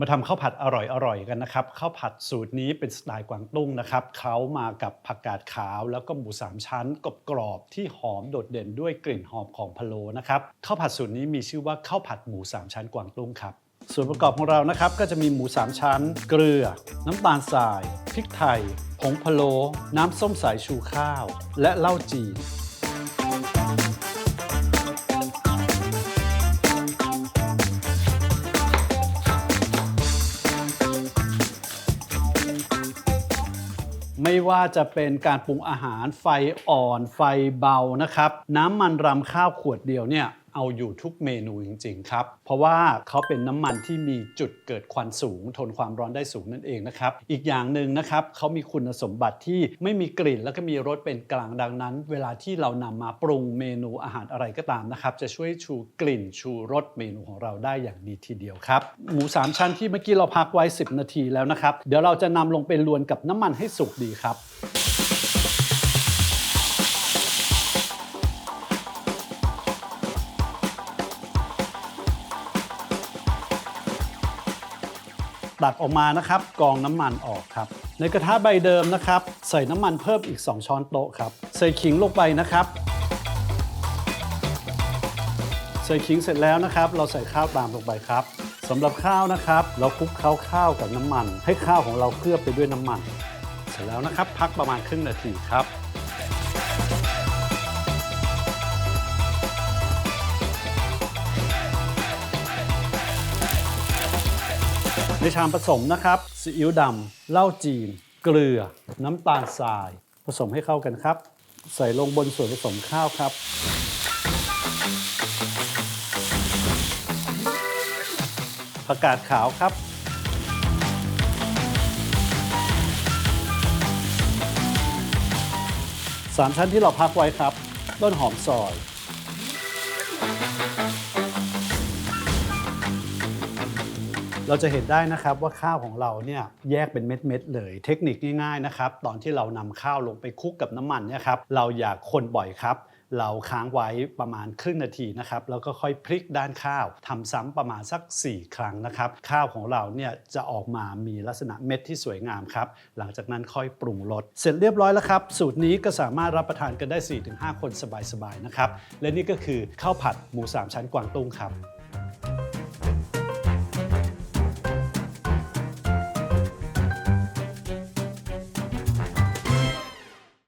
มาทำข้าวผัดอร่อยๆกันนะครับข้าวผัดสูตรนี้เป็นสไตล์กวางตุ้งนะครับเขามากับผักกาดขาว แล้วก็หมูสามชั้นกรอบๆที่หอมโดดเด่นด้วยกลิ่นหอมของพะโล้นะครับข้าวผัดสูตรนี้มีชื่อว่าข้าวผัดหมูสามชั้นกวางตุ้งครับส่วนประกอบของเรานะครับก็จะมีหมูสามชั้น เกลือ น้ำตาลทรายพริกไทยผงพะโล้น้ำส้มสายชูข้าว และเหล้าจีน ไม่ว่าจะเป็นการปรุงอาหารไฟอ่อนไฟเบานะครับ น้ำมันรำข้าวขวดเดียวเนี่ย เอาอยู่ทุกเมนูจริง ๆ ครับ เพราะว่าเขาเป็นน้ำมันที่มีจุดเกิดควันสูง ทนความร้อนได้สูงนั่นเองนะครับ อีกอย่างหนึ่งนะครับเขามีคุณสมบัติที่ไม่มีกลิ่น แล้วก็มีรสเป็นกลางดังนั้น เวลาที่เรานำมาปรุงเมนูอาหารอะไรก็ตามนะครับ จะช่วยชูกลิ่นชูรสเมนูของเราได้อย่างดีทีเดียวครับ หมูสามชั้นที่เมื่อกี้เราพักไว้ 10 นาทีแล้วนะครับ เดี๋ยวเราจะนำลงไปลวนกับน้ำมันให้สุกดีครับ ตักออกมานะครับกรองน้ำมันออกครับ ในกระทะใบเดิมนะครับ ใส่น้ำมันเพิ่มอีก 2 ช้อนโต๊ะครับ ใส่ขิงลงไปนะครับ ใส่ขิงเสร็จแล้วนะครับ เราใส่ข้าวตามลงไปครับสำหรับข้าวนะครับ เราคลุกเคล้าข้าวกับน้ำมัน ให้ข้าวของเราเคลือบไปด้วยน้ำมัน เสร็จแล้วนะครับ พักประมาณครึ่งนาทีครับ ในชามผสมนะครับซีอิ๊วดำเหล้าจีน เกลือ น้ำตาลทราย ผสมให้เข้ากันครับ ใส่ลงบนส่วนผสมข้าวครับ ผักกาดขาวครับ สามชั้นที่เราพักไว้ครับ ต้นหอมซอย เราจะเห็นได้นะครับว่าข้าวของเราเนี่ยแยกเป็นเม็ดๆเลย เทคนิคง่ายๆนะครับตอนที่เรานำข้าวลงไปคลุกกับน้ำมันเนี่ยครับเราอย่าคนบ่อยครับเราค้างไว้ประมาณครึ่งนาทีนะครับ แล้วก็ค่อยพลิกด้านข้าวทำซ้ำประมาณสัก 4 ครั้งนะครับ ข้าวของเราเนี่ยจะออกมามีลักษณะเม็ดที่สวยงามครับ หลังจากนั้นค่อยปรุงรสเสร็จเรียบร้อยแล้วครับ สูตรนี้ก็สามารถรับประทานกันได้ 4-5 คนสบายๆนะครับ และนี่ก็คือข้าวผัดหมูสามชั้นกวางตุ้งครับ